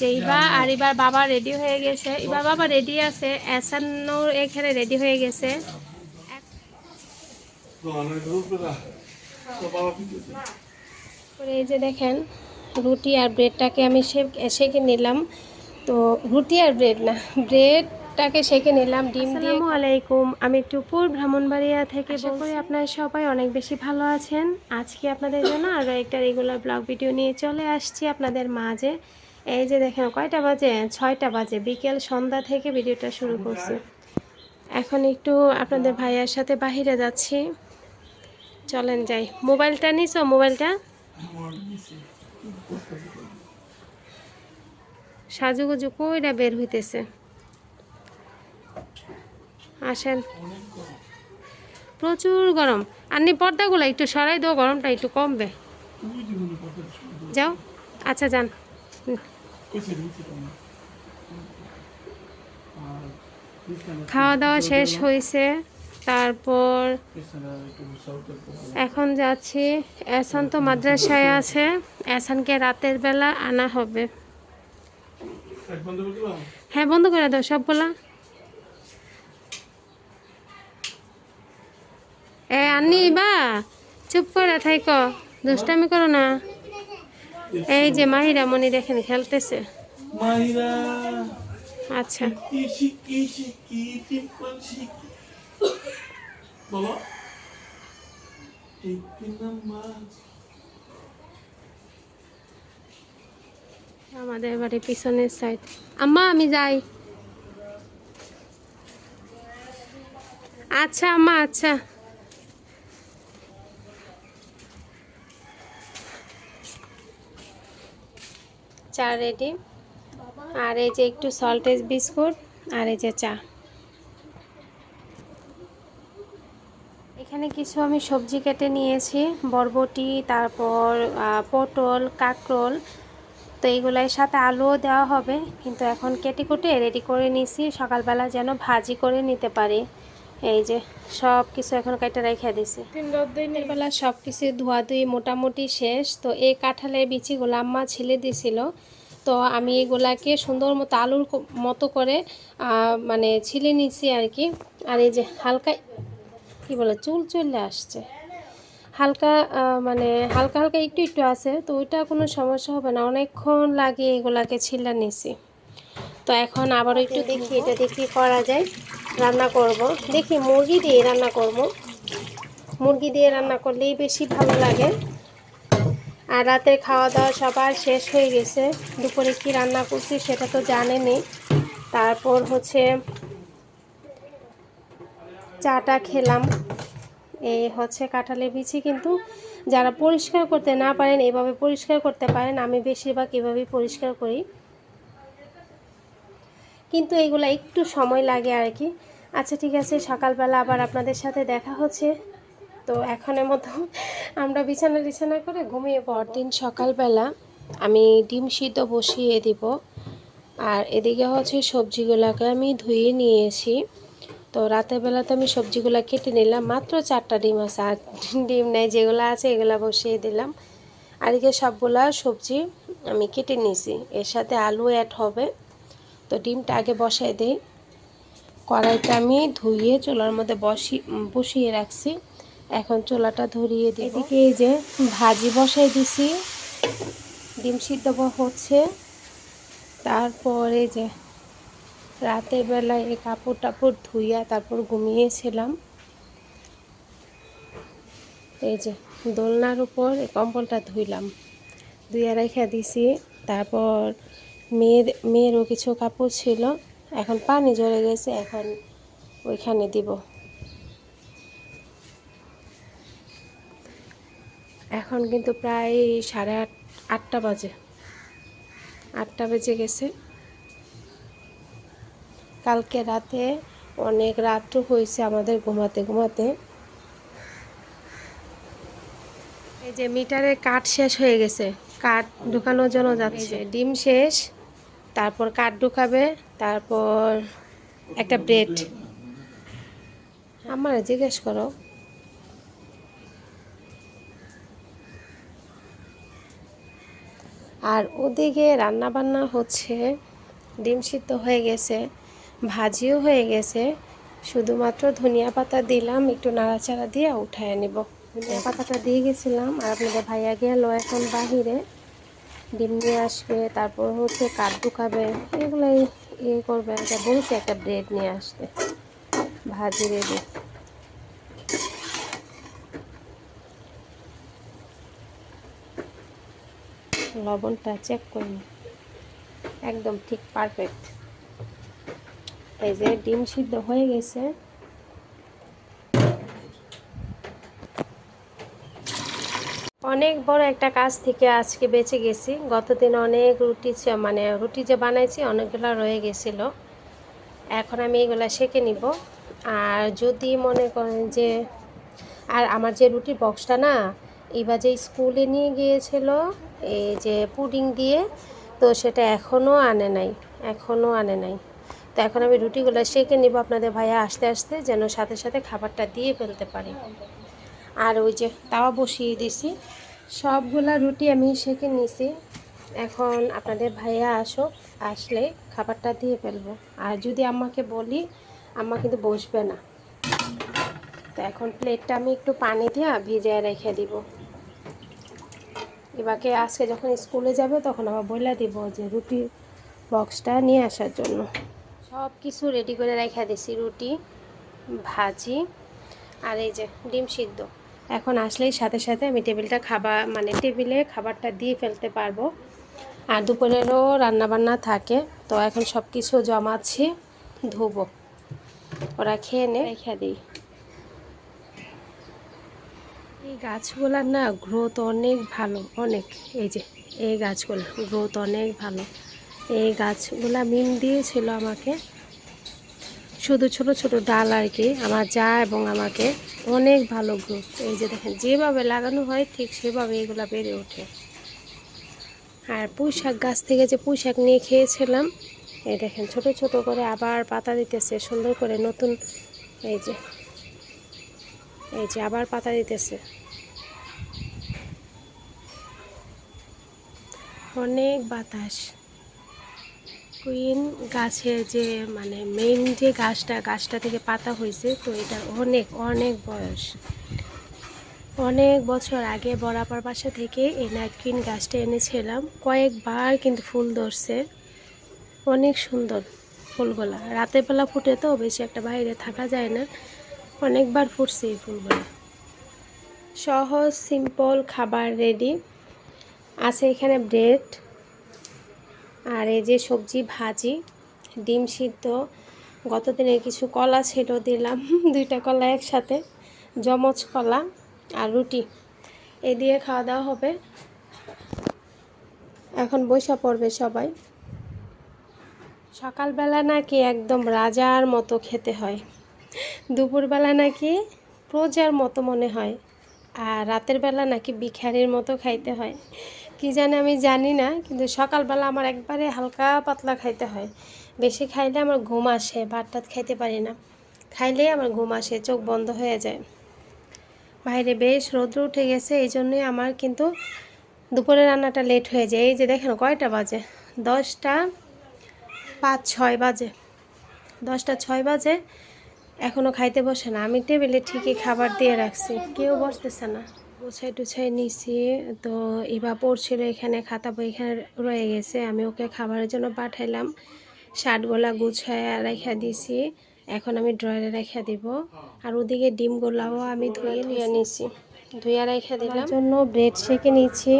যে ইবা আর এবার বাবা রেডি হয়ে গেছে। এবার বাবা রেডি আছে এসান্ন এখানে রেডি হয়ে গেছে। এই যে দেখেন রুটি আর ব্রেডটাকে আমি সেঁকে নিলাম। তো রুটি আর ব্রেড না ব্রেডটাকে সেঁকে নিলাম ডিম দিয়ে। আসসালামু আলাইকুম আমি টুপুর ব্রাহ্মণবাড়িয়া থেকে করি আপনারা সবাই অনেক বেশি ভালো আছেন। আজকে আপনাদের জন্য আরও একটা রেগুলার ব্লগ ভিডিও নিয়ে চলে আসছি আপনাদের মাঝে। এই যে দেখেন, কয়টা বাজে? ছয়টা বাজে। বিকেল সন্ধ্যা থেকে ভিডিওটা শুরু করছি। এখন একটু আপনাদের ভাইয়ার সাথে বাহিরে যাচ্ছি। চলেন যাই। মোবাইলটা নিছো? মোবাইলটা? সাজুগুজু কইরা বের হইতেছে। আসেন। প্রচুর গরম। আর আপনি পর্দাগুলো একটু সরাই দাও, গরমটা একটু কমবে। যাও। আচ্ছা যান। খাওয়া দাওয়া শেষ হয়েছে। তারপর এখন যাচ্ছি। এসান তো মাদ্রাসায় আছে। এসানকে রাতের বেলা আনা হবে। হ্যাঁ বন্ধ করে দাও সব বলা। এ আনি বা চুপ করে থাইক। দুষ্টামি করো না। এই যে মাহিরা মনি দেখেন খেলতেছে। আচ্ছা। আমাদের বাড়ির পিছনের সাইড আম্মা আমি যাই। আচ্ছা আম্মা আচ্ছা। চা রেডি। আর এই যে একটু সল্টেজ বিস্কুট, আর এই যে চা। এখানে কিছু আমি সবজি কেটে নিয়েছি, বরবটি, তারপর পটল, কাঁকরোল। তো এইগুলোর সাথে আলুও দেওয়া হবে, কিন্তু এখন কেটে কুটে রেডি করে নিছি, সকালবেলা যেন ভাজি করে নিতে পারি। এই যে সব কিছু এখন কেটে রেখে দিছি। দিনের বেলা সব কিছু ধোয়াধুয়ি মোটামুটি শেষ। তো এই কাঁঠালের বিচিগুলো আম্মা ছিলে দিছিল। তো আমি এগুলাকে সুন্দর মতো আলুর মতো করে মানে ছিলে নিছি আর কি আর এই যে হালকা কি বলে চুল চলে আসছে। হালকা মানে হালকা হালকা একটু একটু আছে তো ওইটা কোনো সমস্যা হবে না। অনেকক্ষণ লাগে এগুলাকে ছিলা নিছি। তো এখন আবারও একটু দেখি এটা দেখি করা যায়। রান্না করব। দেখি মুরগি দিয়ে রান্না করব। মুরগি দিয়ে রান্না করলেই বেশি ভালো লাগে। আর রাতের খাওয়া দাওয়া সবার শেষ হয়ে গেছে। দুপুরে কি রান্না করছি সেটা তো জানেনি। তারপর হচ্ছে চাটা খেলাম। এই হচ্ছে কাঁঠালের বিচি কিন্তু যারা পরিষ্কার করতে না পারেন, এভাবে পরিষ্কার করতে পারেন, আমি বেশিরভাগ এভাবেই পরিষ্কার করি। কিন্তু এগুলো একটু সময় লাগে আর কি আচ্ছা ঠিক আছে, সকালবেলা আবার আপনাদের সাথে দেখা হচ্ছে। তো এখনের মতো আমরা বিছানা বিছানা করে ঘুমিয়ে পরদিন সকালবেলা আমি ডিম সিদ্ধ বসিয়ে দিব। আর এদিকে হচ্ছে সবজিগুলোকে আমি ধুয়ে নিয়েছি। তো রাতের বেলাতে আমি সবজিগুলো কেটে নিলাম। মাত্র চারটা ডিম আছে। আর ডিম নেই, যেগুলো আছে এগুলো বসিয়ে দিলাম। আর এদিকে সবগুলা সবজি আমি কেটে নিয়েছি। এর সাথে আলু অ্যাড হবে। তো ডিমটা আগে বসাই দিই। কড়াইটা আমি ধুয়ে চুলার মধ্যে বসি বসিয়ে রাখছি। এখন চুলাটা ধরিয়ে দিই এদিকে এই যে ভাজি বসাই দিছি। ডিম সিদ্ধ হচ্ছে। তারপরে যে রাতের বেলায় এই কাপড় টাপড় ধুইয়া তারপর ঘুমিয়েছিলাম। এই যে দোলনার উপর এই কম্বলটা ধুইলাম। ধুইয়া রেখে দিছি। তারপর মেয়ের, মেয়েরও কিছু কাপড় ছিল। এখন পানি ঝরে গেছে, এখন ওইখানে দিব। এখন কিন্তু প্রায় সাড়ে আট, আটটা বাজে। আটটা বেজে গেছে। কালকে রাতে অনেক রাত্র হয়েছে আমাদের ঘুমাতে ঘুমাতে। এই যে মিটারে কাঠ শেষ হয়ে গেছে, কাঠ ঢুকানোর জন্য যাচ্ছে। ডিম শেষ। তারপর কাঠ ঢুকাবে তারপর একটা ব্রেড। আমার জিজ্ঞেস করো। আর ওদিকে রান্না বান্না হচ্ছে, ডিম সিদ্ধ হয়ে গেছে, ভাজিও হয়ে গেছে। শুধুমাত্র ধনিয়া পাতা দিলাম, একটু নাড়াচাড়া দিয়ে উঠায় নিব। ধনিয়া পাতাটা দিয়ে গেছিলাম, আর আপনাদের ভাইয়া গেল এখন বাহিরে। ডিম নিয়ে আসবে, তারপর হচ্ছে কাঠ ঢুকাবে এগুলোই ইয়ে করবে। একটা বলছে একটা ব্রেড নিয়ে আসতে, ভাজি রেডি লবণটা চেক করে নিই একদম ঠিক পারফেক্ট এই যে ডিম সিদ্ধ হয়ে গেছে। অনেক বড় একটা কাজ থেকে আজকে বেঁচে গেছি। গতদিন অনেক রুটি মানে রুটি যে বানাইছি অনেকগুলো রয়ে গেছিল। এখন আমি এগুলা সেঁকে নিব। আর যদি মনে করেন যে, আর আমার যে রুটির বক্সটা না, এবার যে স্কুলে নিয়ে গিয়েছিল, এই যে পুডিং দিয়ে, তো সেটা এখনও আনে নাই এখনও আনে নাই। তো এখন আমি রুটিগুলো সেঁকে নিব আপনাদের ভাইয়া আসতে আসতে, যেন সাথে সাথে খাবারটা দিয়ে ফেলতে পারি। আর ওই যে তাওয়া বসিয়ে দিছি। সবগুলা রুটি আমি সেঁকে নিছি। এখন আপনাদের ভাইয়া আসো আসলে খাবারটা দিয়ে ফেলব। আর যদি আমাকে বলি, আম্মা কিন্তু বসবে না। তো এখন প্লেটটা আমি একটু পানি দিয়ে ভিজিয়ে রেখে দিব। এবারকে আজকে যখন স্কুলে যাবে, তখন আবার বলে দিব যে রুটি বক্সটা নিয়ে আসার জন্য। সব কিছু রেডি করে রেখে দিছি, রুটি, ভাজি, আর এই যে ডিম সিদ্ধ। এখন আসলেই সাথে সাথে আমি টেবিলটা খাবার মানে টেবিলে খাবারটা দিয়ে ফেলতে পারব। আর দুপুরেরও রান্নাবান্না থাকে তো এখন সব কিছু জমাচ্ছি ধুবো। ওরা খেয়ে নে। রেখে দিই। এই গাছগুলার না গ্রোথ অনেক ভালো অনেক। এই যে এই গাছগুলো গ্রোথ অনেক ভালো। এই গাছগুলা মিন দিয়েছিল আমাকে। শুধু ছোট ছোট ডাল আর কি আমার যা এবং আমাকে অনেক ভালো গ্রোথ এই যে দেখেন, যেভাবে লাগানো হয় ঠিক সেভাবে এগুলা বেড়ে ওঠে। আর পুঁই শাক গাছ থেকে যে পুঁই শাক নিয়ে খেয়েছিলাম, এই দেখেন, ছোট ছোট করে আবার পাতা দিতেছে, সুন্দর করে নতুন, এই যে এই যে আবার পাতা দিতেছে। অনেক বাতাস। কুইন গাছের যে মানে মেইন যে গাছটা গাছটা থেকে পাতা হয়েছে, তো এটার অনেক অনেক বয়স। অনেক বছর আগে বরাবর বাসা থেকে এই নাইট কুইন গাছটা এনেছিলাম। কয়েকবার কিন্তু ফুল ধরছে। অনেক সুন্দর ফুলগুলা। রাতের বেলা ফুটে তো, বেশি একটা বাইরে থাকা যায় না। অনেকবার ফুটছে এই ফুলগুলো। সহজ সিম্পল খাবার রেডি আছে এখানে ব্রেড। আর এই যে সবজি ভাজি, ডিম সিদ্ধ গতদিনের কিছু কলা ছিল, দিলাম দুইটা কলা একসাথে জমজ কলা আর রুটি। এই দিয়ে খাওয়া দাওয়া হবে। এখন বৈশা পড়বে সবাই। সকালবেলা নাকি একদম রাজার মতো খেতে হয়। দুপুরবেলা নাকি প্রজার মতো মনে হয়। আর রাতের বেলা নাকি ভিখারির মতো খাইতে হয়। কি জানে আমি জানি না, কিন্তু সকালবেলা আমার একবারে হালকা পাতলা খাইতে হয়। বেশি খাইলে আমার ঘুম আসে, ভাত টাত খাইতে পারি না। খাইলেই আমার ঘুম আসে, চোখ বন্ধ হয়ে যায়। বাইরে বেশ রৌদ্র উঠে গেছে, এই জন্যই আমার কিন্তু দুপুরে রান্নাটা লেট হয়ে যায়। এই যে দেখেন কয়টা বাজে? দশটা পাঁচ, ছয় বাজে। দশটা, ছয় বাজে এখনও খাইতে বসে না। আমি টেবিলে ঠিকই খাবার দিয়ে রাখছি, কেউ বসতেছে না। গুছাই টুছাই নিছি। তো এবার পড়ছিল এখানে, খাতা বই এখানে রয়ে গেছে। আমি ওকে খাবারের জন্য পাঠাইলাম। শার্টগুলা গুছায় রেখে দিছি। এখন আমি ড্রয়ারে রেখে দিব। আর ওদিকে ডিমগুলাও আমি ধুয়ে নিয়ে নিছি। ধুয়ে রেখে দিলাম। জন্য ব্রেড সেকে নিচ্ছি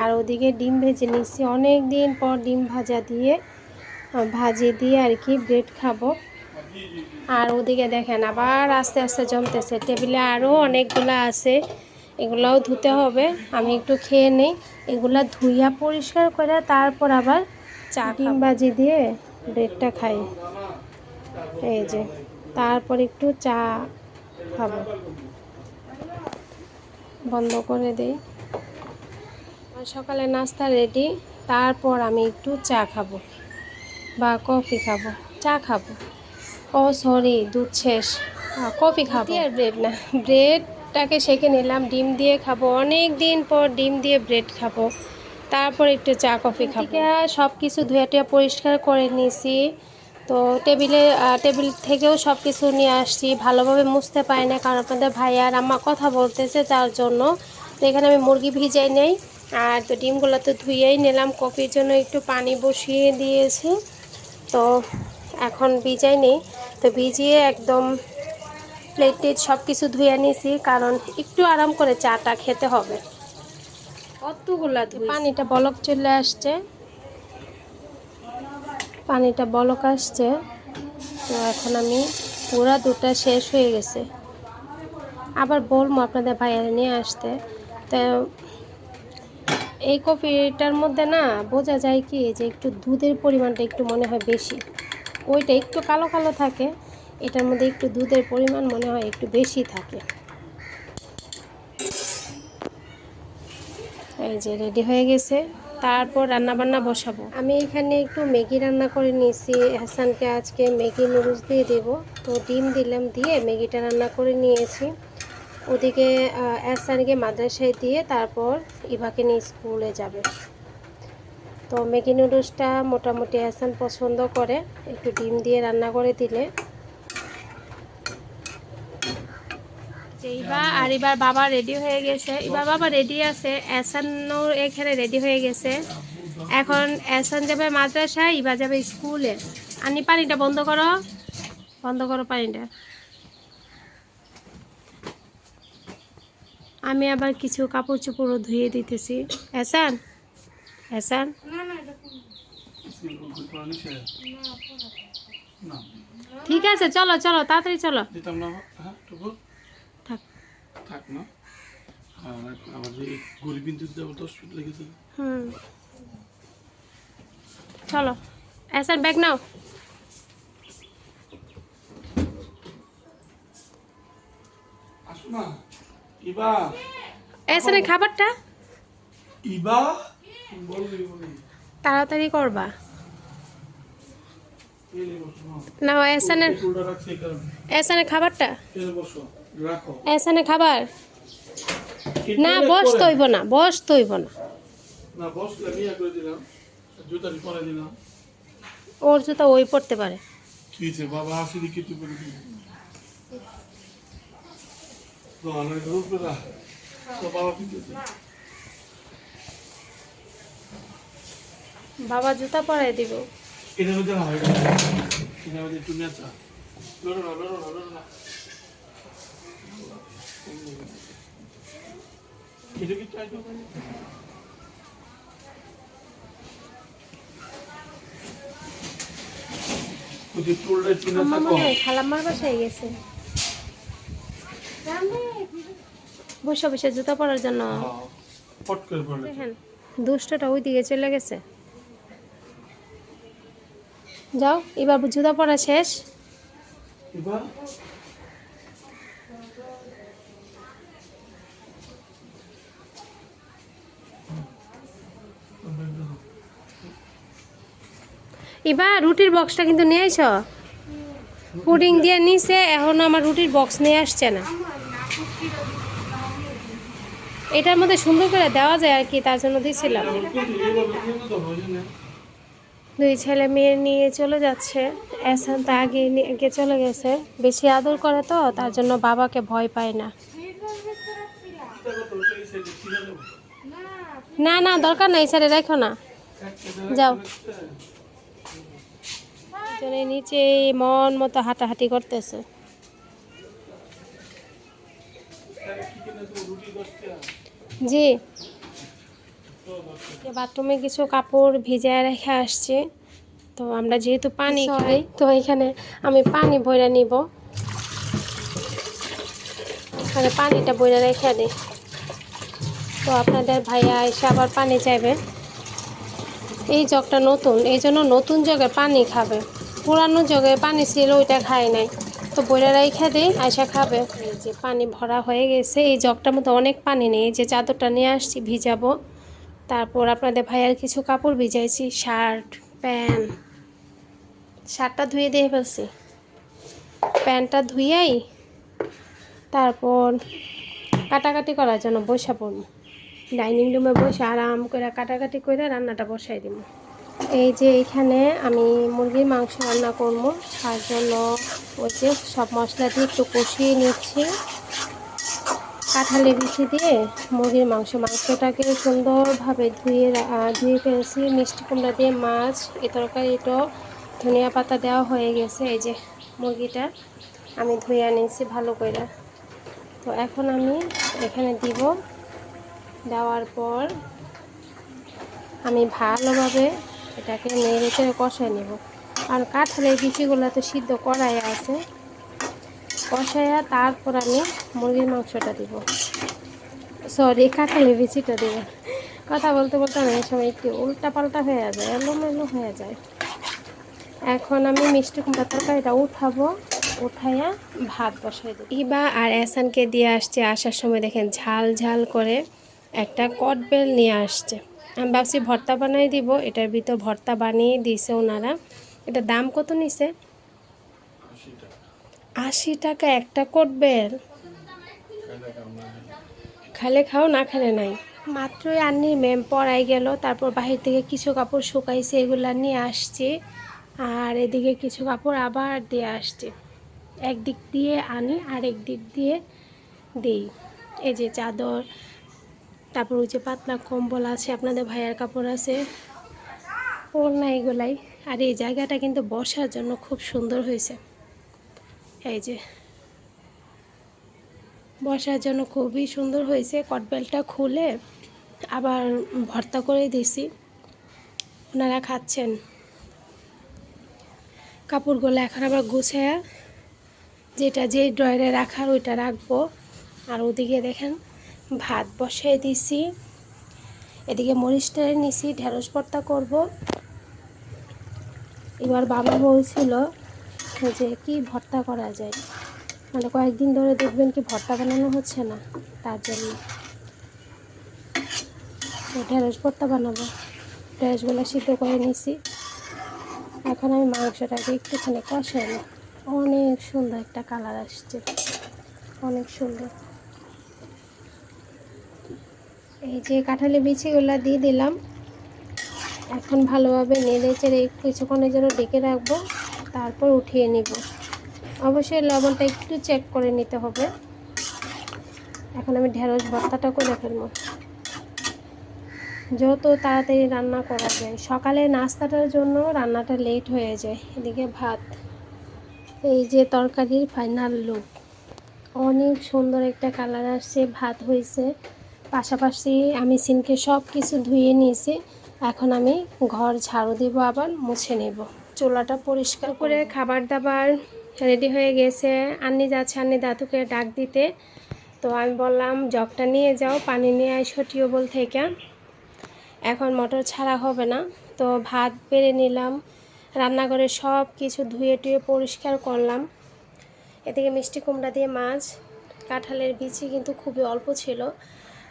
আর ওদিকে ডিম ভেজে নিচ্ছি অনেক দিন পর ডিম ভাজা দিয়ে ভাজি দিয়ে আর কি ব্রেড খাব। আর ওদিকে দেখেন আবার আস্তে আস্তে জমতেছে। টেবিলে আরও অনেকগুলো আছে। এগুলাও ধুতে হবে। আমি একটু খেয়ে নেই। এগুলা ধুইয়া পরিষ্কার করে তারপর আবার চা ডিম বাজি দিয়ে ব্রেডটা খাই। এই যে তারপর একটু চা খাব। বন্ধ করে দেই। সকালে নাস্তা রেডি। তারপর আমি একটু চা খাব বা কফি খাব। চা খাব। ও সরি দুধ শেষ। কফি খাব। আর ব্রেড না। ব্রেডটাকে সেঁকে নিলাম, ডিম দিয়ে খাব। অনেক দিন পর ডিম দিয়ে ব্রেড খাব। তারপর একটু চা, কফি খাব। সব কিছু ধুয়ে টুয়ে পরিষ্কার করে নিয়েছি। তো টেবিলে টেবিল থেকেও সব কিছু নিয়ে আসছি। ভালোভাবে মুছতে পারি না, কারণ আপনাদের ভাই আর আমার কথা বলতেছে তার জন্য। তো এখানে আমি মুরগি ভিজাই নেই। আর তো ডিমগুলো তো ধুয়েই নিলাম। কফির জন্য একটু পানি বসিয়ে দিয়েছি। তো এখন ভিজাই নেই। তো ভিজিয়ে একদম প্লেট টেট সব কিছু ধুয়ে নিয়েছি কারণ একটু আরাম করে চাটা খেতে হবে। কতগুলা পানিটা বলক চলে আসছে। পানিটা বলক আসছে। তো এখন আমি পুরা দুটা শেষ হয়ে গেছে। আবার বলব আপনাদের ভাইয়ারা নিয়ে আসতে। তো এই কফিটার মধ্যে না বোঝা যায় কি যে একটু দুধের পরিমাণটা একটু মনে হয় বেশি। ওইটা একটু কালো কালো থাকে। এটার মধ্যে একটু দুধের পরিমাণ মনে হয় একটু বেশি থাকে। এই যে রেডি হয়ে গেছে তারপর রান্না বান্না বসাবো। আমি এখানে একটু ম্যাগি রান্না করে নিয়েছি হাসানকে আজকে ম্যাগি নুডলস দিয়ে দেব। তো ডিম দিলাম দিয়ে ম্যাগিটা রান্না করে নিয়েছি। ওদিকে আহ, হাসানকে মাদ্রাসায় দিয়ে তারপর ইভাকে নিয়ে স্কুলে যাবে। তো ম্যাগি নুডলসটা মোটামুটি হাসান পছন্দ করে একটু ডিম দিয়ে রান্না করে দিলে। যে ইবা আর এবার বাবা রেডি হয়ে গেছে। এবার বাবা রেডি আছে এসানও এখানে রেডি হয়ে গেছে। এখন এসান যাবে মাদ্রাসায় ইবা যাবে স্কুলে। আনি পানিটা বন্ধ করো। বন্ধ করো পানিটা। আমি আবার কিছু কাপড় চোপড়ও ধুয়ে দিতেছি। এসান? এসান? ঠিক আছে চলো চলো তাড়াতাড়ি চলো দিতাম না হ্যাঁ টুকু থাক থাক না। আর যে গরিব দশ ফিট লেগেছে। হুম। চলো ব্যাগ নাও। ইবা। খাবারটা? ইবা? তাড়াতাড়ি করবা। না এসানের এসানের খাবারটা। বসো। রাখো। এসানের খাবার? না বস। তৈব না বস তৈব না। না বসলে নিয়ে করে দিলাম? জুতাটি পরে দিলাম। ওর জুতা ওই পড়তে পারে। বাবা হাসি দিকে করে দিবি তো অনেক রূপ না তো বাবা কি করছে বাবা জুতা পরাই দিব। এটা মধ্যে না হয় এটা মধ্যে একটু নেচা। লড়ো না লড়ো না লড়ো না এটা কি চাই তো ওই চুলটা একটু নেচা আমার কম মনে হয় খালাম্মার বাসায় গেছে। বসে বসে জুতা পরার জন্য। হ্যাঁ, পট করে পড়লে। দেখেন দুষ্টটা ওই দিকে চলে গেছে। যাও এবার জুতা পরা শেষ। এবার রুটির বক্সটা কিন্তু নিয়ে আইছ? পুডিং দিয়ে নিছে, এখন আমার রুটির বক্স নিয়ে আসছে না। এটার মধ্যে সুন্দর করে দেওয়া যায় আর কি, তার জন্য দিয়েছিলাম দুই ছেলে মেয়ে নিয়ে চলে যাচ্ছে। এসান তো আগে নিয়ে চলে গেছে। বেশি আদর করে তো, তার জন্য বাবাকে ভয় পায় না। না না, দরকার নাই ছেড়ে রাখো না। যাও। দুজনে নিচে মন মতো হাঁটাহাঁটি করতেছে। জি। বাথরুমে কিছু কাপড় ভিজায় রেখে আসছে তো আমরা যেহেতু পানি খাই তো এখানে আমি পানি বইরা নিব। এখানে পানিটা বইরা রেখে দিই। তো আপনাদের ভাইয়া এসে আবার পানি চাইবে। এই জগটা নতুন এই জন্য নতুন জগে পানি খাবে। পুরানো জগে পানি ছিল, ওইটা খায় নাই। তো বইরা রেখে দিই আয়সা খাবে। এই যে পানি ভরা হয়ে গেছে, এই জগটার মধ্যে অনেক পানি নেই। যে চাদরটা নিয়ে আসছি, ভিজাবো। তারপর আপনাদের ভাইয়ার কিছু কাপড় ভিজাইছি, শার্ট, প্যান্ট। শার্টটা ধুয়ে দিয়ে ফেলছি। প্যান্টটা ধুয়েই তারপর কাটাকাটি করার জন্য বসে পড়ব। ডাইনিং রুমে বসে আরাম করে কাটাকাটি করে রান্নাটা বসাই দিব। এই যে এখানে আমি মুরগির মাংস রান্না করব। তার জন্য ওই যে সব মশলা দিয়ে একটু কষিয়ে নিচ্ছি। কাঁঠালের বিচি দিয়ে মুরগির মাংস। মাংসটাকে সুন্দরভাবে ধুয়ে ধুয়ে ফেলছি। মিষ্টি কুমড়া দিয়ে মাছ, এ তরকারিটা ধনিয়া পাতা দেওয়া হয়ে গেছে। এই যে মুরগিটা আমি ধুয়ে নিয়েছি ভালো করে। তো এখন আমি এখানে দিব। দেওয়ার পর আমি ভালোভাবে এটাকে নেড়ে চেড়ে কষায় নেব। আর কাঁঠালের বিচিগুলো তো সিদ্ধ করাই আছে। কষাইয়া তারপর আমি মুরগির মাংসটা দিব। সরি কাঁঠালের বিচিটা দিব। কথা বলতে বলতে অনেক সময় একটু উল্টা পাল্টা হয়ে যায়, এলোমেলো হয়ে যায়। এখন আমি মিষ্টি কুমড়া তরকারিটা উঠাবো, উঠাইয়া ভাত বসাই দেবো। ইবা আর এসানকে দিয়ে আসছে, আসার সময় দেখেন ঝাল ঝাল করে একটা কটবেল নিয়ে আসছে। আমি ভাবছি ভর্তা বানাই দিব, এটার ভিতর ভর্তা বানিয়ে দিয়েছে ওনারা। এটা দাম কত নিছে? আশি টাকা, একটা কটবেল খাইলে খাও, না খাইলে। খালে খাও না খালে নাই? মাত্রই আন্নি ম্যাম পড়াই গেল, তারপর বাহির থেকে কিছু কাপড় শুকাইছে, এগুলা নিয়ে আসছে। আর এদিকে কিছু কাপড় আবার দিয়ে আসছে। একদিক দিয়ে আনি আর একদিক দিয়ে দিই। এই যে চাদর তারপর ওই যে পাতলা কম্বল আছে, আপনাদের ভাইয়ার কাপড় আছে। ওড়না এগুলাই। আর এই জায়গাটা কিন্তু বসার জন্য খুব সুন্দর হয়েছে। এই যে। বসার জন্য খুবই সুন্দর হয়েছে। কটবেলটা খুলে আবার ভর্তা করে দিছি। ওনারা খাচ্ছেন। কাপড়গুলো এখন আবার গুছায়া যেটা যে ড্রয়ারে রাখার ওইটা রাখব। আর ওদিকে দেখেন ভাত বসাই দিছি। এদিকে মরিচটারে নিছি, ঢেঁড়স ভর্তা করব। এবার বাবা বলছিল যে, কি ভর্তা করা যায়? মানে কয়েকদিন ধরে দেখবেন কি ভর্তা বানানো হচ্ছে না, তার জন্য। ঢেঁড়স ভর্তা বানাবো। ঢেঁড়সগুলো সিদ্ধ করে নিছি। এখন আমি মাংসটাকে একটুখানি কষাই। অনেক সুন্দর একটা কালার আসছে। অনেক সুন্দর। এই যে কাঁঠালি বিচিগুলো দিয়ে দিলাম। এখন ভালোভাবে নেড়ে চেড়ে কিছুক্ষণের জন্য ডেকে রাখব, তারপর উঠিয়ে নিব। অবশ্যই লবণটা একটু চেক করে নিতে হবে। এখন আমি ঢেঁড়স ভর্তাটা করে ফেলব। যত তাড়াতাড়ি রান্না করা যায়। সকালে নাস্তাটার জন্য রান্নাটা লেট হয়ে যায়, এদিকে ভাত। এই যে তরকারির ফাইনাল লুক অনেক সুন্দর একটা কালার আসছে, ভাত হয়েছে। পাশাপাশি আমি সিনকে সব কিছু ধুয়ে নিয়েছি। এখন আমি ঘর ঝাড়ু দিব, আবার মুছে নেব। চোলাটা পরিষ্কার করে খাবার দাবার রেডি হয়ে গেছে। আন্নি যাচ্ছে আন্নি দাদুকে ডাক দিতে। তো আমি বললাম, জগটা নিয়ে যাও, পানি নিয়ে আইসো টিউবওয়েল থেকে। এখন মোটর ছাড়া হবে না। তো ভাত বেড়ে নিলাম, রান্নাঘরে সব কিছু ধুয়ে টুয়ে পরিষ্কার করলাম। এদিকে মিষ্টি কুমড়া দিয়ে মাছ, কাঁঠালের বিচি কিন্তু খুবই অল্প ছিল।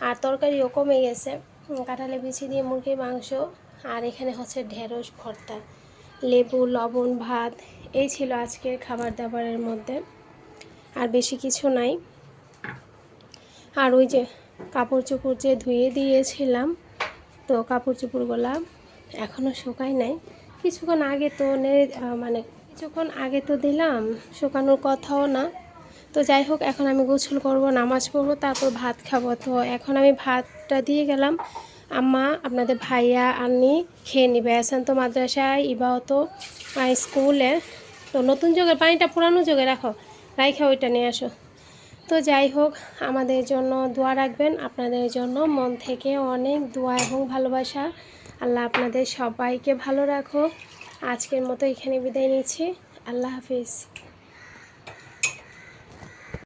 আর তরকারিও কমে গেছে। কাঁঠালে বিচি দিয়ে মুরগির মাংস, আর এখানে হচ্ছে ঢেঁড়স ভর্তা, লেবু, লবণ, ভাত, এই ছিল আজকের খাবার দাবারের মধ্যে। আর বেশি কিছু নাই। আর ওই যে কাপড় চোপড় যে ধুয়ে দিয়েছিলাম, তো কাপড় চোপড়গুলা এখনও শুকায় নাই। কিছুক্ষণ আগে তো মানে কিছুক্ষণ আগে তো দিলাম, শুকানোর কথাও না। তো যাই হোক এখন আমি গোসল করব নামাজ পড়ব তারপর ভাত খাব। তো এখন আমি ভাতটা দিয়ে গেলাম। আম্মা আপনাদের ভাইয়া আন্নি খেয়ে নিবে। এসান তো মাদ্রাসায় ইবাও তো আহ, স্কুলে। তো নতুন যুগের পানিটা পুরানো যুগে রাখো। রাইখা ওইটা নিয়ে আসো। তো যাই হোক আমাদের জন্য দোয়া রাখবেন। আপনাদের জন্য মন থেকে অনেক দোয়া এবং ভালোবাসা। আল্লাহ আপনাদের সবাইকে ভালো রাখো আজকের মতো এখানে বিদায় নিচ্ছি। আল্লাহ হাফিজ।